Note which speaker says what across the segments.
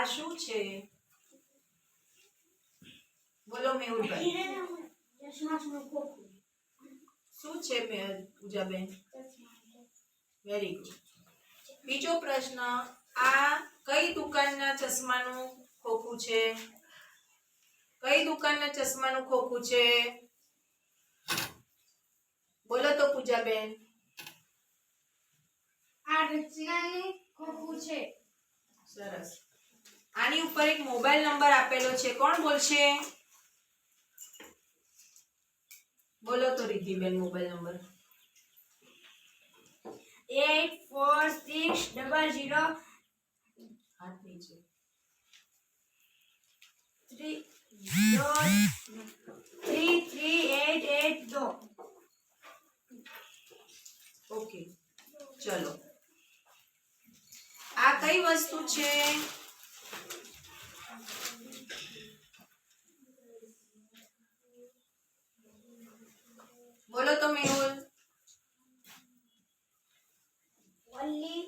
Speaker 1: આ શું છે? બોલો મેહુલભાઈ શું છે પૂજાબેન? વેરી ગુડ બીજો પ્રશ્ન આ કઈ દુકાનના ચશ્માનું ખોખું છે? કઈ દુકાનના ચશ્માનું ખોખું છે? બોલો તો પૂજાબેન.
Speaker 2: આ રચનાનું ખોખું છે.
Speaker 1: સરસ. આની ઉપર એક મોબાઈલ નંબર આપેલો છે. કોણ બોલશે? બોલો તો Riddhiben mobile number.
Speaker 2: Eight four six double zero
Speaker 1: હાથ નીચે.
Speaker 2: Three three three eight eight દો.
Speaker 1: ઓકે. ચલો. આ કઈ વસ્તુ છે બોલો તો મેહુલ
Speaker 2: ઓનલી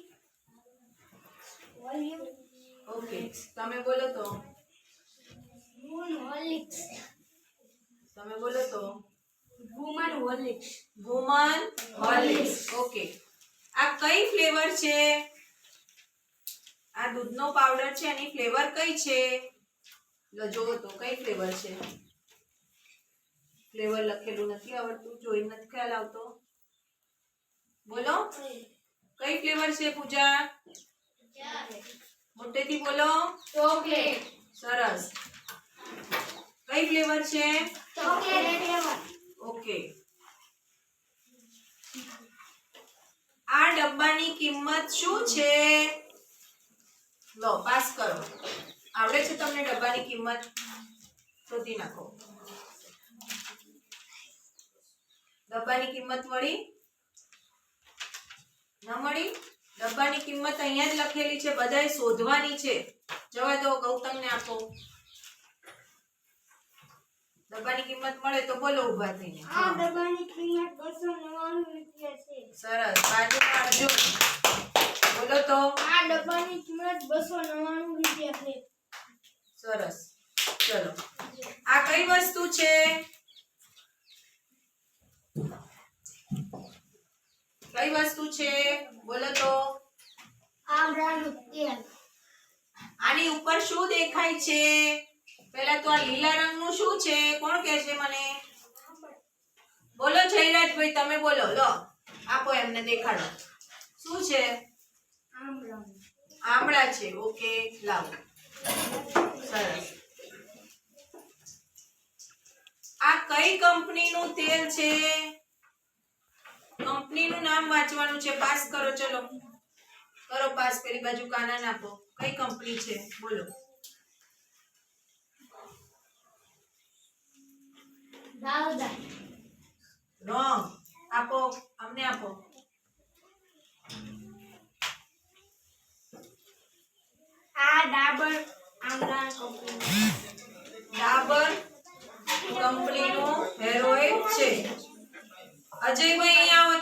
Speaker 2: વોલ્યુમ
Speaker 1: ઓકે તમે બોલો તો.
Speaker 2: હોલિક્સ
Speaker 1: તમે બોલો તો.
Speaker 2: Woman Horlicks.
Speaker 1: Woman Horlicks. Okay. આ કઈ ફ્લેવર છે? આ દૂધનો પાવડર છે એની ફ્લેવર કઈ છે? લો જોવો તો કઈ ફ્લેવર છે? ફ્લેવર લખેલું નથી આવડતું જોઈ નથી ખ્યાલ આવતો. બોલો. કઈ ફ્લેવર છે પૂજા? મોટેથી બોલો.
Speaker 2: ચોકલેટ.
Speaker 1: સરસ. કઈ ફ્લેવર છે?
Speaker 2: Chocolate flavour.
Speaker 1: ઓકે. આ ડબ્બાની કિંમત શું છે? લો પાસ કરો. આવડે છે તમને ડબ્બાની કિંમત? શોધી નાખો. ડબ્બાની કિંમત મળી? ન મળી? ડબ્બાની કિંમત અહીંયા જ લખેલી છે બધાએ શોધવાની છે. જવા દો ગૌતમને આપો. ડબ્બાની કિંમત મળે તો બોલો ઊભા થઈને.
Speaker 2: આ ડબ્બાની કિંમત બસો નવ્વાણું રૂપિયા છે.
Speaker 1: સરસ બાજુ આવજો બોલો તો.
Speaker 2: આ ડબ્બાની કિંમત બસો નવ્વાણું રૂપિયા છે.
Speaker 1: સરસ. ચલો. આ કઈ વસ્તુ છે? કઈ વસ્તુ છે? બોલો તો. આની ઉપર શું દેખાય છે? પહેલા તો આ લીલા રંગનું શું છે? કોણ કહે છે મને? બોલો જયરાજભાઈ તમે બોલો. લો આપો એમને દેખાડો. શું છે?
Speaker 2: આંબળા
Speaker 1: આમળા છે. ઓકે લાવો. સરસ. આ કઈ કંપનીનું તેલ છે? કંપનીનું નામ વાંચવાનું છે પાસ કરો ચલો. કરો પાસ પેલી બાજુ કાના નાખો. કઈ કંપની છે? બોલો. રોંગ આપો અમને આપો.
Speaker 2: આ ડાબર આમળા કંપની
Speaker 1: ડાબર કંપનીનો હેરોઇન છે. અજયભાઈ અહીંયા આવો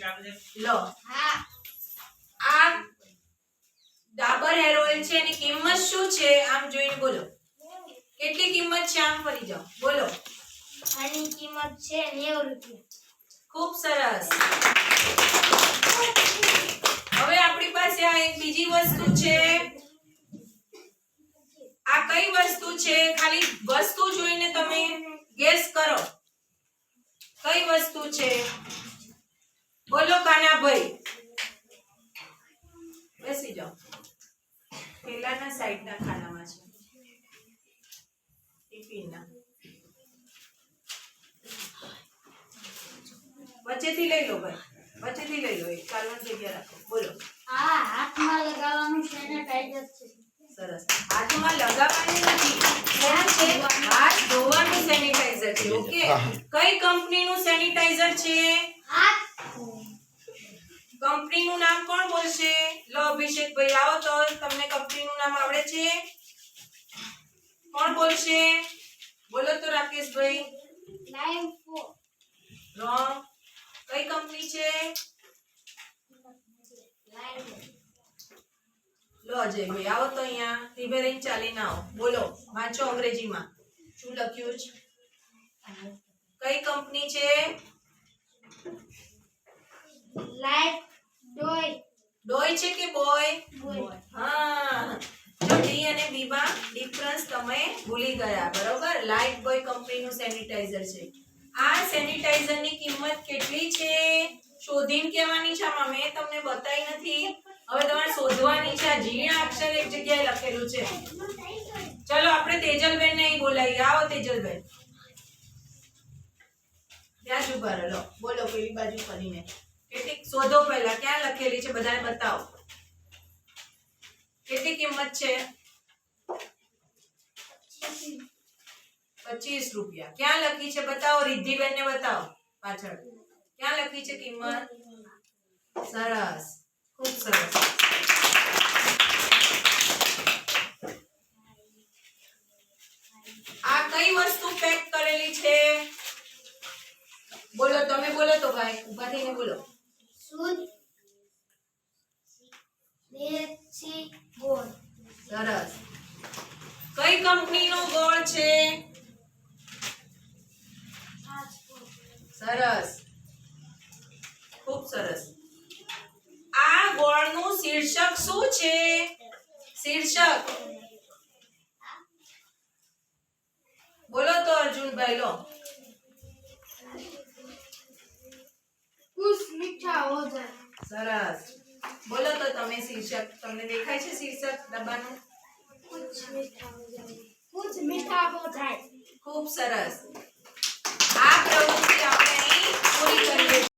Speaker 1: ચલો લો.
Speaker 2: હા.
Speaker 1: આ ડાબર હેર ઓઇલ છે એની કિંમત શું છે? આમ જોઈને બોલો. કેટલી કિંમત છે? આમ ફરી જાઓ. બોલો.
Speaker 2: આની કિંમત છે રૂપિયા.
Speaker 1: ખૂબ સરસ. હવે આપણી પાસે આ એક બીજી વસ્તુ છે. આ કઈ વસ્તુ છે? ખાલી વસ્તુ જોઈને તમે ગેસ કરો કઈ વસ્તુ છે બોલો કાનાભાઈ બેસી જાઓ પેલાના સાઈડના ખાનામાં છે ટિફિનના વચ્ચેથી લઈ લો ભાઈ. વચ્ચેથી લઈ લો. એક ચાલવાની જગ્યા રાખો. બોલો.
Speaker 2: આ હાથમાં લગાવવાનું સેનેટાઈઝર છે.
Speaker 1: સરસ. હાથમાં લગાવવાની નથી. હાથ ધોવાનું સેનિટાઈઝર છે. ઓકે? કઈ કંપનીનું સેનિટાઈઝર છે?
Speaker 2: હાથ.
Speaker 1: કંપનીનું નામ કોણ બોલશે? લો અભિષેકભાઈ આવો તો. તમને કંપનીનું નામ આવડે છે? કોણ બોલશે? બોલો તો રાકેશભાઈ.
Speaker 2: નાઇન ફોર
Speaker 1: રોંગ કઈ કંપની છે? લો અજયભાઈ આવો તો અહીંયા. ધીમે રહીને ચાલીને આવો. બોલો વાંચો અંગ્રેજીમાં. શું લખ્યું છે? કઈ કંપની છે?
Speaker 2: લાઈટ ડોય
Speaker 1: ડોય છે કે બોય
Speaker 2: બોય
Speaker 1: હા જો ડી અને બી માં ડિફરન્સ તમે ભૂલી ગયા, બરોબર? લાઇટ બોય કંપનીનું સેનિટાઈઝર છે. આ સેનિટાઈઝરની કિંમત કેટલી છે? શોધીને કહેવાની છે, આમાં મેં તમને બતાવી નથી. હવે તમારે શોધવાની છે, આ ઝીણા અક્ષર એક જગ્યાએ લખેલું છે. ચલો, આપણે તેજલબેન ને બોલાવી આવો તેજલબેન. ત્યાં જ ઊભા રહો. બોલો પેલી બાજુ ફરીને. કેટલી શોધો પહેલા. ક્યાં લખેલી છે? બધાને બતાવો. કેટલી કિંમત છે? પચીસ રૂપિયા. ક્યાં લખી છે બતાવો રિદ્ધિબેન ને બતાવો પાછળ. ક્યાં લખી છે કિંમત? સરસ ખૂબ સરસ. આ કઈ વસ્તુ પેક કરેલી છે? બોલો તમે બોલો તો ભાઈ ઊભા થઈને બોલો.
Speaker 2: સૂત ગોળ.
Speaker 1: સરસ. કઈ કંપનીનો ગોળ છે? સરસ ખૂબ સરસ આ ગોળનું શીર્ષક શું છે શીર્ષક બોલો તો અર્જુનભાઈ લો
Speaker 2: કુછ મીઠા હો જાય
Speaker 1: સરસ બોલો તો તમે શીર્ષક તમને દેખાય છે શીર્ષક ડબ્બાનું
Speaker 2: કુછ મીઠા હો જાય કુછ મીઠા હો જાય
Speaker 1: ખૂબ સરસ What you?